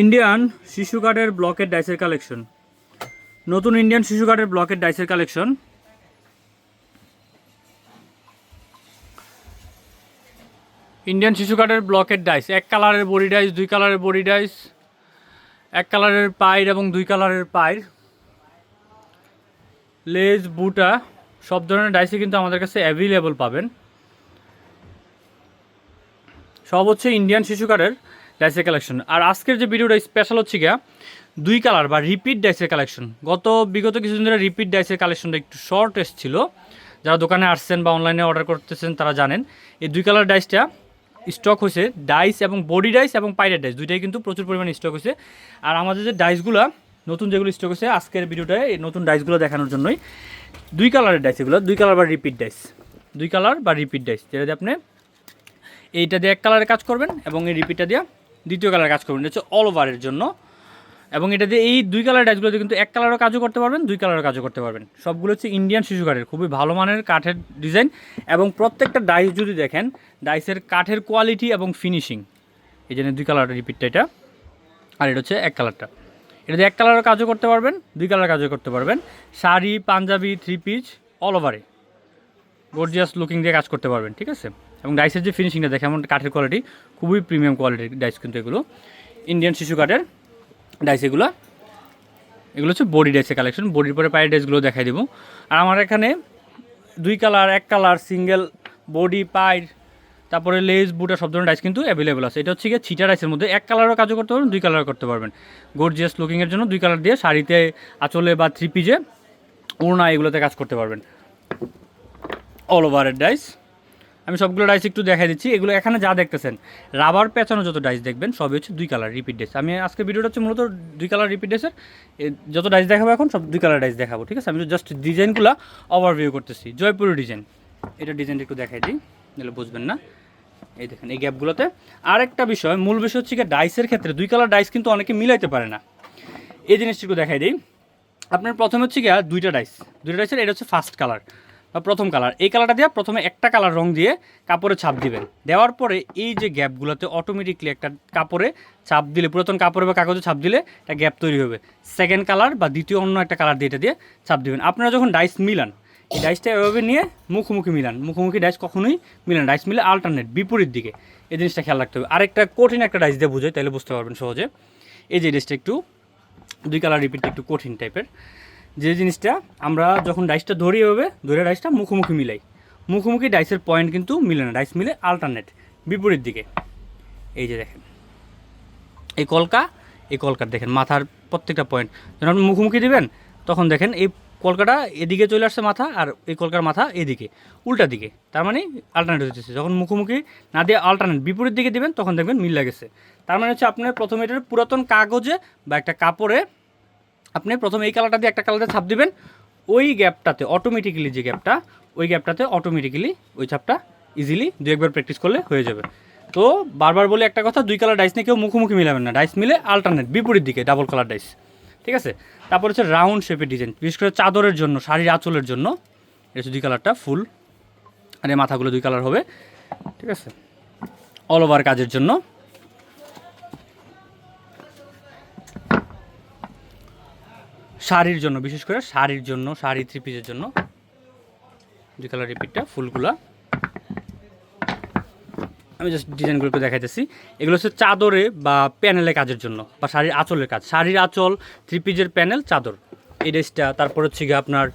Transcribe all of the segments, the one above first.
Indian শিশু কার্ডের ব্লকের ডাইসের কালেকশন নতুন ইন্ডিয়ান শিশু কার্ডের ব্লকের ডাইসের কালেকশন ইন্ডিয়ান শিশু কার্ডের ব্লকের ডাইস এক কালারের বডি ডাইস দুই কালারের বডি ডাইস এক কালারের পায়ের এবং দুই কালারের পায়ের। লেজ বুটা, সব ধরনের ডাইসই কিন্তু আমাদের কাছে অ্যাভেলেবল পাবেন। সব হচ্ছে ইন্ডিয়ান শিশু কার্ডের ডাইসের কালেকশন আর আজকের যে ভিডিওটা স্পেশাল হচ্ছে গিয়া, দুই কালার বা রিপিট ডাইসের কালেকশন গত বিগত কিছুদিন ধরে রিপিট ডাইসের কালেকশনটা একটু শর্ট এসেছিল যারা দোকানে আসছেন বা অনলাইনে অর্ডার করতেছেন, তারা জানেন, এই দুই কালার ডাইসটা স্টক হয়েছে ডাইস এবং বডি ডাইস এবং পাইরেট ডাইস দুইটাই কিন্তু প্রচুর পরিমাণে স্টক হয়েছে। আর আমাদের যে ডাইসগুলো নতুন যেগুলো স্টক হয়েছে, আজকের ভিডিওটায় এই নতুন ডাইসগুলো দেখানোর জন্যই দুই কালারের ডাইস এগুলো, দুই কালার বা রিপিট ডাইস দুই কালার বা রিপিট ডাইস যেটা দিয়ে আপনি এইটা দিয়ে এক কালারে কাজ করবেন এবং এই রিপিটটা দিয়ে দ্বিতীয় কালারে কাজ করবেন, এটা হচ্ছে অল ওভারের জন্য। এবং এটা দিয়ে এই দুই কালার ডাইসগুলো দিয়ে কিন্তু এক কালারও কাজও করতে পারবেন, দুই কালারও কাজও করতে পারবেন। সবগুলো হচ্ছে ইন্ডিয়ান শিশু কাঠের, খুবই ভালো মানের কাঠের ডিজাইন এবং প্রত্যেকটা ডাইস যদি দেখেন ডাইসের কাঠের কোয়ালিটি এবং ফিনিশিং এই জন্য দুই কালার রিপিটটা এটা। আর এটা হচ্ছে এক কালারটা এটা দিয়ে এক কালারও কাজও করতে পারবেন, দুই কালার কাজও করতে পারবেন। Sari, Punjabi three piece all ওভারে গর্জিয়াস লুকিং দিয়ে কাজ করতে পারবেন, ঠিক আছে? এবং ডাইসের যে ফিনিশিংটা দেখে এমন কাঠের কোয়ালিটি খুবই প্রিমিয়াম কোয়ালিটির ডাইস কিন্তু এগুলো। ইন্ডিয়ান শিশু কাঠের ডাইস এগুলো। এগুলো হচ্ছে বডি ডাইসের কালেকশন বডির পরে পায়ের ডাইসগুলো দেখাই দেবো। আর আমার এখানে দুই কালার এক কালার সিঙ্গেল বডি পায়ের, তারপরে লেজ বুটা সব ধরনের ডাইস কিন্তু অ্যাভেলেবল আছে। এটা হচ্ছে গিয়ে ছিটা ডাইসের মধ্যে এক কালারও কাজও করতে পারবেন, দুই কালারও করতে পারবেন। গর্জিয়াস লুকিংয়ের জন্য দুই কালার দিয়ে শাড়িতে, আঁচলে বা থ্রি পিজে ওড়না এগুলোতে কাজ করতে পারবেন। অল ওভারের ডাইস আমি সবগুলো ডাইস একটু দেখাই দিচ্ছি। এগুলো এখানে যা দেখতেছেন রাবার পেঁচানো যত ডাইস দেখবেন, সবই হচ্ছে দুই কালার রিপিট ডেস আমি আজকে ভিডিওটা হচ্ছে মূলত দুই কালার রিপিট ডাইসের যত ডাইস দেখাবো এখন, সব দুই কালার ডাইস দেখাবো, ঠিক আছে? আমি জাস্ট ডিজাইনগুলো ওভারভিউ করতেছি। জয়পুরের ডিজাইন এটা ডিজাইনটা একটু দেখাই দিই, নাহলে বুঝবেন না। এই দেখেন, এই গ্যাপগুলোতে আরেকটা বিষয়, মূল বিষয় হচ্ছে কি ডাইসের ক্ষেত্রে দুই কালার ডাইস কিন্তু অনেকে মিলাইতে পারে না। এই জিনিসটা একটু দেখাই দিই। আপনার প্রথমে হচ্ছে গিয়া দুইটা ডাইস দুইটা ডাইসের এটা হচ্ছে ফার্স্ট কালার প্রথম কালার এই কালারটা দিয়ে প্রথমে একটা কালার রং দিয়ে কাপড়ে ছাপ দিবেন। দেওয়ার পরে এই যে গ্যাপগুলোতে অটোমেটিকলি একটা কাপড়ে ছাপ দিলে, পুরাতন কাপড়ে বা কাগজে ছাপ দিলে একটা গ্যাপ তৈরি হবে। সেকেন্ড কালার বা দ্বিতীয় অন্য একটা কালার দিয়ে এটা দিয়ে ছাপ দিবেন। আপনারা যখন ডাইস মিলান, এই ডাইসটা এভাবে নিয়ে মুখোমুখি মিলান। মুখোমুখি ডাইস কখনোই মিলান ডাইস মিলে আল্টারনেট বিপরীত দিকে। এই জিনিসটা খেয়াল রাখতে হবে। আরেকটা কঠিন একটা ডাইস দিয়ে বুঝে তাহলে বুঝতে পারবেন সহজে। এই যে ডাইসটা একটু, দুই কালার রিপিটটা একটু কঠিন টাইপের যে জিনিসটা আমরা যখন ডাইসটা ধরি এভাবে, ধরে ডাইসটা মুখোমুখি মিলাই। মুখোমুখি ডাইসের পয়েন্ট কিন্তু মিলে না ডাইস মিলে আল্টারনেট বিপরীত দিকে। এই যে দেখেন। এই কলকা, এই কলকার দেখেন, মাথার প্রত্যেকটা পয়েন্ট যখন আপনি মুখোমুখি দিবেন, তখন দেখেন এই কলকাটা এদিকে চলে আসছে মাথা আর এই কলকার মাথা এদিকে, উল্টা দিকে। তার মানে আল্টারনেট হচ্ছে যখন মুখোমুখি না দিয়ে আল্টারনেট বিপরীত দিকে দিবেন, তখন দেখবেন মিল লাগেছে। তার মানে হচ্ছে আপনার প্রথমে এটার পুরাতন কাগজে বা একটা কাপড়ে আপনি প্রথমে এই কালারটা দিয়ে একটা কালারতে ছাপ দিবেন। ওই গ্যাপটাতে অটোমেটিক্যালি যে গ্যাপটা, ওই গ্যাপটাতে অটোমেটিক্যালি ওই ছাপটা ইজিলি দু একবার প্র্যাকটিস করলে হয়ে যাবে। তো বারবার বলে একটা কথা, দুই কালার ডাইস নিয়ে কেউ মুখোমুখি মিলাবেন না। ডাইস মিলে আল্টারনেট বিপরীত দিকে ডাবল কালার ডাইস ঠিক আছে? তারপর হচ্ছে রাউন্ড শেপের ডিজাইন বিশেষ করে চাদরের জন্য, শাড়ির আঁচলের জন্য। এটা হচ্ছে দুই কালারটা ফুল আর এই মাথাগুলো দুই কালার হবে। ঠিক আছে? অল ওভার কাজের জন্য। শাড়ির জন্য, বিশেষ করে শাড়ির জন্য, শাড়ি থ্রি পিসের জন্য দুই কালার রিপিটটা ফুলগুলা। আমি জাস্ট ডিজাইনগুলো একটু দেখাইতেছি। এগুলো হচ্ছে চাদরে বা প্যানেলের কাজের জন্য, বা শাড়ির আঁচলের কাজ। শাড়ির আঁচল থ্রি পিসের প্যানেল চাদর। এই ড্রেসটা তারপর হচ্ছে গিয়ে আপনার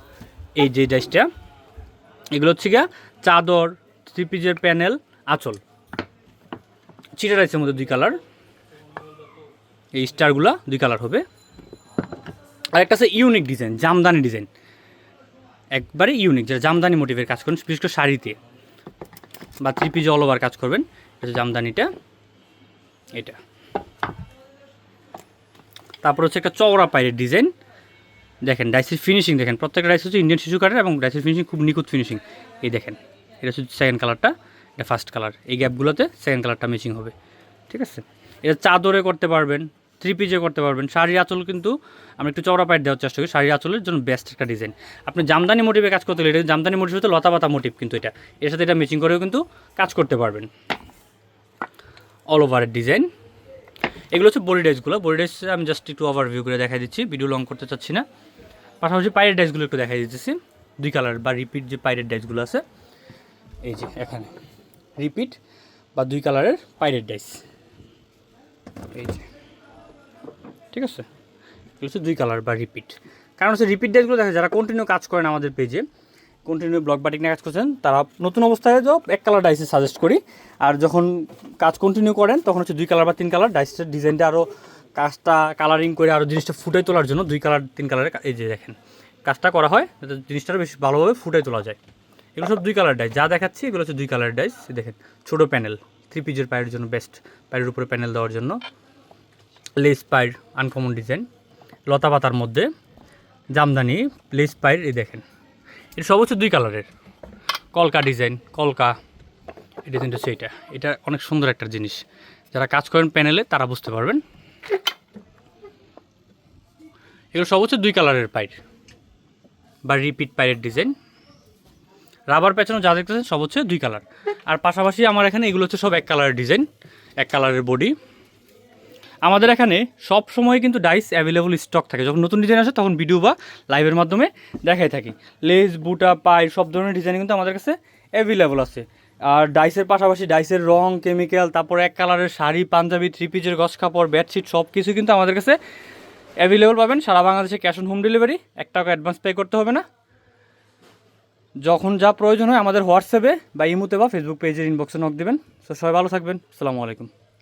এই যে ড্রেসটা এগুলো হচ্ছে গিয়া চাদর থ্রি পিসের প্যানেল আঁচল চিটা রাইসের মধ্যে দুই কালার এই স্টারগুলা দুই কালার হবে। আর একটা আছে ইউনিক ডিজাইন জামদানি ডিজাইন একবারে ইউনিক যারা জামদানি মোটিভের কাজ করেন, বিশেষ করে শাড়িতে বা থ্রি পিজে অল ওভার কাজ করবেন এটা জামদানিটা, এটা। তারপর হচ্ছে একটা চওড়া পায়ের ডিজাইন দেখেন, ডাইসের ফিনিশিং দেখেন, প্রত্যেকটা ডাইস হচ্ছে ইন্ডিয়ান শিশু কাঠের এবং ডাইসের ফিনিশিং খুব নিখুঁত ফিনিশিং এই দেখেন, এটা হচ্ছে সেকেন্ড কালারটা এটা ফার্স্ট কালার এই গ্যাপগুলোতে সেকেন্ড কালারটা ম্যাচিং হবে। ঠিক আছে? এটা চাদরে করতে পারবেন থ্রি পিজে করতে পারবেন। শাড়ির আঁচল কিন্তু আমরা একটু চওড়া পাইট দেওয়ার চেষ্টা করি। শাড়ির আঁচলের জন্য বেস্ট একটা ডিজাইন আপনি জামদানি মোটিভে কাজ করতে গেলে এটা জামদানি মোটিভ হচ্ছে লতা পাতা মোটিভ কিন্তু এটা। এর সাথে এটা ম্যাচিং করেও কিন্তু কাজ করতে পারবেন। অল ওভারের ডিজাইন এগুলো হচ্ছে বডি ডাইসগুলো বডি ডাইস আমি জাস্ট একটু ওভারভিউ করে দেখাই দিচ্ছি। ভিডিও লং করতে চাচ্ছি না। পাশাপাশি পাইরেট ড্রেসগুলো একটু দেখাই দিতেছি। দুই কালার বা রিপিট যে পাইরেট ড্রেসগুলো আছে। এই যে এখানে। রিপিট বা দুই কালারের পাইরেট ডাইস এই যে। ঠিক আছে? এগুলো হচ্ছে দুই কালার বা রিপিট কারণ হচ্ছে রিপিট ডাইসগুলো দেখা যারা কন্টিনিউ কাজ করেন আমাদের পেজে কন্টিনিউ ব্লগ বাটিক নিয়ে কাজ করছেন, তারা নতুন অবস্থায় তো এক কালার ডাইসে সাজেস্ট করি। আর যখন কাজ কন্টিনিউ করেন, তখন হচ্ছে দুই কালার বা তিন কালার ডাইসের ডিজাইনটা আরও কাজটা কালারিং করে আরও জিনিসটা ফুটে তোলার জন্য দুই কালার তিন কালারের এই যে দেখেন, কাজটা করা হয়, যাতে জিনিসটা বেশ ভালোভাবে ফুটে তোলা যায়। এগুলো সব দুই কালার ডাইস যা দেখাচ্ছি, এগুলো হচ্ছে দুই কালার ডাইস দেখেন, ছোটো প্যানেল থ্রি পিজের পায়ের জন্য বেস্ট পায়ের উপরে প্যানেল দেওয়ার জন্য। লেস পায়ের আনকমন ডিজাইন লতা পাতার মধ্যে, জামদানি লেস পায়ের এই দেখেন। এটা হচ্ছে দুই কালারের কলকা ডিজাইন কলকা ডিজাইনটা হচ্ছে এইটা এটা অনেক সুন্দর একটা জিনিস। যারা কাজ করেন প্যানেলে তারা বুঝতে পারবেন। এগুলো হচ্ছে দুই কালারের পাইর বা রিপিট পাইরের ডিজাইন রাবার পেছনে যা দেখতেছেন সব হচ্ছে দুই কালার আর পাশাপাশি আমার এখানে এগুলো হচ্ছে সব এক কালারের ডিজাইন এক কালারের বডি আমাদের এখানে সব সময় কিন্তু ডাইস অ্যাভেলেবল স্টক থাকে। যখন নতুন ডিজাইন আসে, তখন ভিডিও বা লাইভের মাধ্যমে দেখাই থাকি। লেস, বুটা পাই সব ধরনের ডিজাইন কিন্তু আমাদের কাছে অ্যাভেলেবল আছে। আর ডাইসের পাশাপাশি ডাইসের রং কেমিক্যাল তারপর এক কালারের শাড়ি, পাঞ্জাবি থ্রি পিচের গস কাপড় বেডশিট সব কিছু কিন্তু আমাদের কাছে অ্যাভেলেবল পাবেন। সারা বাংলাদেশে ক্যাশ অন হোম ডেলিভারি এক টাকা অ্যাডভান্স পে করতে হবে না। যখন যা প্রয়োজন হয় আমাদের হোয়াটসঅ্যাপে বা ইমুতে বা ফেসবুক পেজের ইনবক্সে নক দেবেন। তো সবাই ভালো থাকবেন। আসসালামু আলাইকুম।